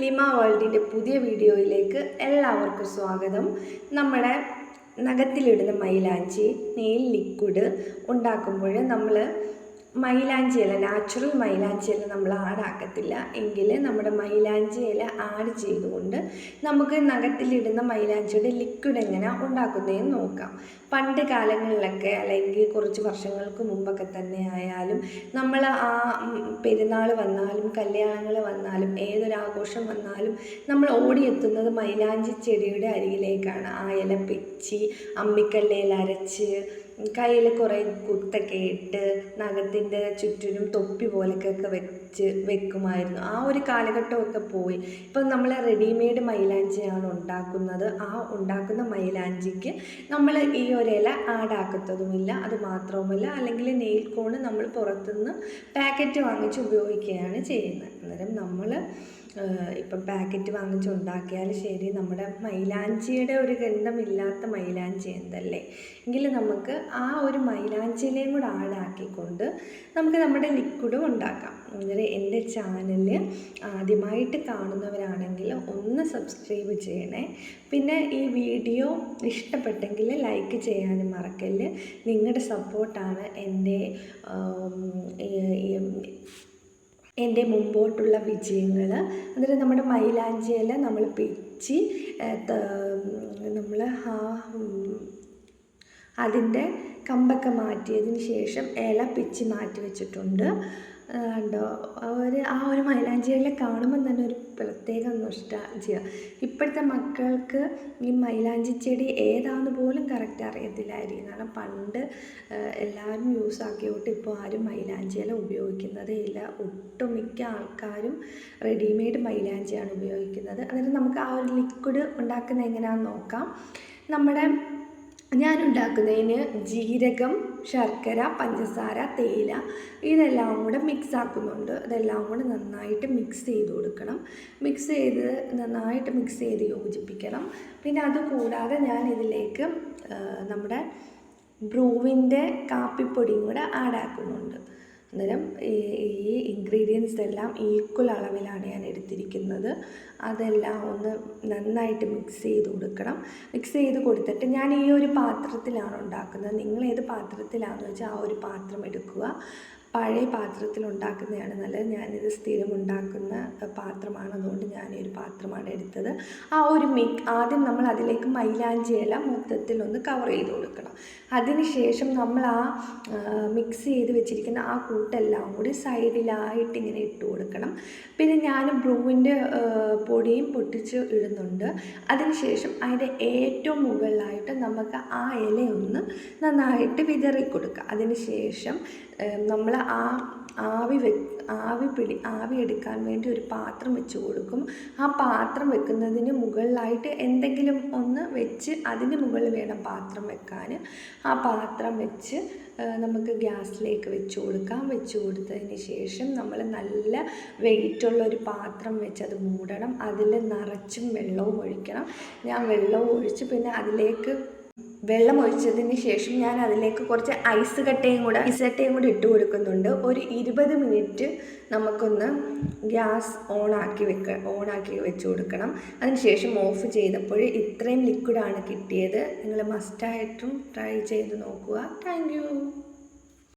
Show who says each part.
Speaker 1: ലിമ വേൾഡിന്റെ പുതിയ വീഡിയോയിലേക്ക് എല്ലാവർക്കും സ്വാഗതം. നമ്മുടെ നഖത്തിലിടുന്ന മൈലാഞ്ചി നെയിൽ ലിക്വിഡ് ഉണ്ടാക്കുമ്പോൾ നമ്മൾ മൈലാഞ്ചി ഇല നാച്ചുറൽ മൈലാഞ്ചി ഇല നമ്മൾ ആഡാക്കത്തില്ല എങ്കിൽ നമ്മുടെ മൈലാഞ്ചി ഇല ആഡ് ചെയ്തുകൊണ്ട് നമുക്ക് നഖത്തിലിടുന്ന മൈലാഞ്ചിയുടെ ലിക്വിഡ് എങ്ങനെ ഉണ്ടാക്കുന്നതെന്ന് നോക്കാം. പണ്ട് കാലങ്ങളിലൊക്കെ അല്ലെങ്കിൽ കുറച്ച് വർഷങ്ങൾക്ക് മുമ്പൊക്കെ തന്നെ ആയാലും നമ്മൾ ആ പെരുന്നാൾ വന്നാലും കല്യാണങ്ങൾ വന്നാലും ഏതൊരാഘോഷം വന്നാലും നമ്മൾ ഓടിയെത്തുന്നത് മൈലാഞ്ചി ചെടിയുടെ അരികിലേക്കാണ്. ആ ഇല പിച്ചി അമ്മിക്കല്ലയിൽ അരച്ച് കയ്യിൽ കുറേ കുത്തൊക്കെ ഇട്ട് നഖത്തിന്റെ ചുറ്റിനും തൊപ്പി പോലൊക്കെ വെച്ച് വെക്കുമായിരുന്നു. ആ ഒരു കാലഘട്ടമൊക്കെ പോയി. ഇപ്പം നമ്മൾ റെഡിമെയ്ഡ് മൈലാഞ്ചിയാണ് ഉണ്ടാക്കുന്നത്. ആ ഉണ്ടാക്കുന്ന മൈലാഞ്ചിക്ക് നമ്മൾ ഈ ഒരു ഇല ആഡാക്കത്തതുമില്ല അത് മാത്രവുമല്ല. അല്ലെങ്കിൽ നെയിൽ കോണ് നമ്മൾ പുറത്തുനിന്ന് പാക്കറ്റ് വാങ്ങിച്ച് ഉപയോഗിക്കുകയാണ് ചെയ്യുന്നത്. അന്നേരം നമ്മൾ ഇപ്പം പാക്കറ്റ് വാങ്ങിച്ച് ഉണ്ടാക്കിയാൽ ശരി. നമ്മുടെ മൈലാഞ്ചിയുടെ ഒരു ഗന്ധമില്ലാത്ത മൈലാഞ്ചി എന്തല്ലേ? എങ്കിൽ നമുക്ക് ആ ഒരു മൈലാഞ്ചിയിലേയും കൂടെ ആഡാക്കിക്കൊണ്ട് നമുക്ക് നമ്മുടെ ലിക്വിഡും ഉണ്ടാക്കാം. അന്നേരം എന്റെ ചാനൽ ആദ്യമായിട്ട് കാണുന്നവരാണെങ്കിൽ ഒന്ന് സബ്സ്ക്രൈബ് ചെയ്യണേ. പിന്നെ ഈ വീഡിയോ ഇഷ്ടപ്പെട്ടെങ്കിൽ ലൈക്ക് ചെയ്യാനും മറക്കല്ല്. നിങ്ങളുടെ സപ്പോർട്ടാണ് എന്റെ എന്റെ മുമ്പോട്ടുള്ള വിജയങ്ങൾ അന്നേരം നമ്മുടെ മൈലാഞ്ചിയില നമ്മൾ പിച്ചി നമ്മൾ ആ അതിന്റെ കമ്പൊക്കെ മാറ്റിയതിന് ശേഷം ഇല പിച്ചി മാറ്റി വെച്ചിട്ടുണ്ട്. ഉണ്ടോ ഒരു ആ ഒരു മൈലാഞ്ചിയില കാണുമ്പോൾ തന്നെ ഒരു പ്രത്യേക നൊസ്റ്റാൾജിയ ഇപ്പോഴത്തെ മക്കൾക്ക് ഈ മൈലാഞ്ചി ചെടി ഏതാന്ന് പോലും കറക്റ്റ് അറിയത്തില്ലായിരിക്കും. കാരണം പണ്ട് എല്ലാവരും യൂസ് ആക്കിയോട്ട് ഇപ്പോൾ ആരും മൈലാഞ്ചിയില ഉപയോഗിക്കുന്നതേ ഇല്ല. ഒട്ടുമിക്ക ആൾക്കാരും റെഡിമെയ്ഡ് മൈലാഞ്ചിയാണ് ഉപയോഗിക്കുന്നത്. അതായത് നമുക്ക് ആ ഒരു ലിക്വിഡ് ഉണ്ടാക്കുന്നത് എങ്ങനെയാണെന്ന് നോക്കാം. നമ്മുടെ ഞാൻ ഉണ്ടാക്കുന്നതിന് ജീരകം ശർക്കര പഞ്ചസാര തേയില ഇതെല്ലാം കൂടെ മിക്സ് ആക്കുന്നുണ്ട്. ഇതെല്ലാം കൂടെ നന്നായിട്ട് മിക്സ് ചെയ്ത് കൊടുക്കണം. മിക്സ് ചെയ്ത് നന്നായിട്ട് മിക്സ് ചെയ്ത് യോജിപ്പിക്കണം. പിന്നെ അതുകൂടാതെ ഞാൻ ഇതിലേക്ക് നമ്മുടെ ബ്രൂവിന്റെ കാപ്പിപ്പൊടിയും കൂടെ ആഡ് ആക്കുന്നുണ്ട്. അന്നേരം ഈ ഇൻഗ്രീഡിയൻസ് എല്ലാം ഈക്വൽ അളവിലാണ് ഞാൻ എടുത്തിരിക്കുന്നത്. അതെല്ലാം ഒന്ന് നന്നായിട്ട് മിക്സ് ചെയ്ത് കൊടുക്കണം. മിക്സ് ചെയ്ത് കൊടുത്തിട്ട് ഞാൻ ഈ ഒരു പാത്രത്തിലാണ് ഉണ്ടാക്കുന്നത്. നിങ്ങൾ ഏത് പാത്രത്തിലാണെന്ന് വെച്ചാൽ ആ ഒരു പാത്രം എടുക്കുക. പഴയ പാത്രത്തിൽ ഉണ്ടാക്കുന്നതാണ് നല്ലത്. ഞാനിത് സ്ഥിരം ഉണ്ടാക്കുന്ന പാത്രമാണ് അതുകൊണ്ട് ഞാൻ ഈ ഒരു പാത്രമാണ് എടുത്തത്. ആ ഒരു മിക് ആദ്യം നമ്മൾ അതിലേക്ക് മൈലാഞ്ചി ഇല മൊത്തത്തിൽ ഒന്ന് കവർ ചെയ്ത് കൊടുക്കണം. അതിനുശേഷം നമ്മൾ ആ മിക്സ് ചെയ്ത് വെച്ചിരിക്കുന്ന ആ കൂട്ടെല്ലാം കൂടി സൈഡിലായിട്ട് ഇങ്ങനെ ഇട്ട് കൊടുക്കണം. പിന്നെ ഞാൻ ബ്രൂവിന്റെ പൊടിയും പൊട്ടിച്ച് ഇടുന്നുണ്ട്. അതിനുശേഷം അതിന്റെ ഏറ്റവും മുകളിലായിട്ട് നമുക്ക് ആ ഇലയൊന്ന് നന്നായിട്ട് വിതറി കൊടുക്കുക അതിനുശേഷം നമ്മൾ ആ ആവി വെ ആവി പിടി ആവി എടുക്കാൻ വേണ്ടി ഒരു പാത്രം വെച്ച് കൊടുക്കും. ആ പാത്രം വെക്കുന്നതിന് മുകളിലായിട്ട് എന്തെങ്കിലും ഒന്ന് വെച്ച് അതിന് മുകളിൽ വേണം പാത്രം വെക്കാൻ. ആ പാത്രം വെച്ച് നമുക്ക് ഗ്യാസിലേക്ക് വെച്ച് കൊടുക്കാം. വെച്ച് കൊടുത്തതിന് ശേഷം നമ്മൾ നല്ല വെയിറ്റുള്ള ഒരു പാത്രം വെച്ച് അത് മൂടണം. അതിൽ നിറച്ചും വെള്ളവും ഒഴിക്കണം. ഞാൻ വെള്ളവും ഒഴിച്ച് പിന്നെ അതിലേക്ക് വെള്ളം ഒഴിച്ചതിന് ശേഷം ഞാൻ അതിലേക്ക് കുറച്ച് ഐസ് കട്ടയും കൂടെ ഐസ് കട്ടയും കൂടെ ഇട്ട് കൊടുക്കുന്നുണ്ട്. ഒരു ഇരുപത് മിനിറ്റ് നമുക്കൊന്ന് ഗ്യാസ് ഓൺ ആക്കി വെക്ക ഓണാക്കി വെച്ച് കൊടുക്കണം. അതിനുശേഷം ഓഫ് ചെയ്തപ്പോൾ ഇത്രയും ലിക്വിഡാണ് കിട്ടിയത്. നിങ്ങൾ മസ്റ്റായിട്ടും ട്രൈ ചെയ്ത് നോക്കുക. താങ്ക്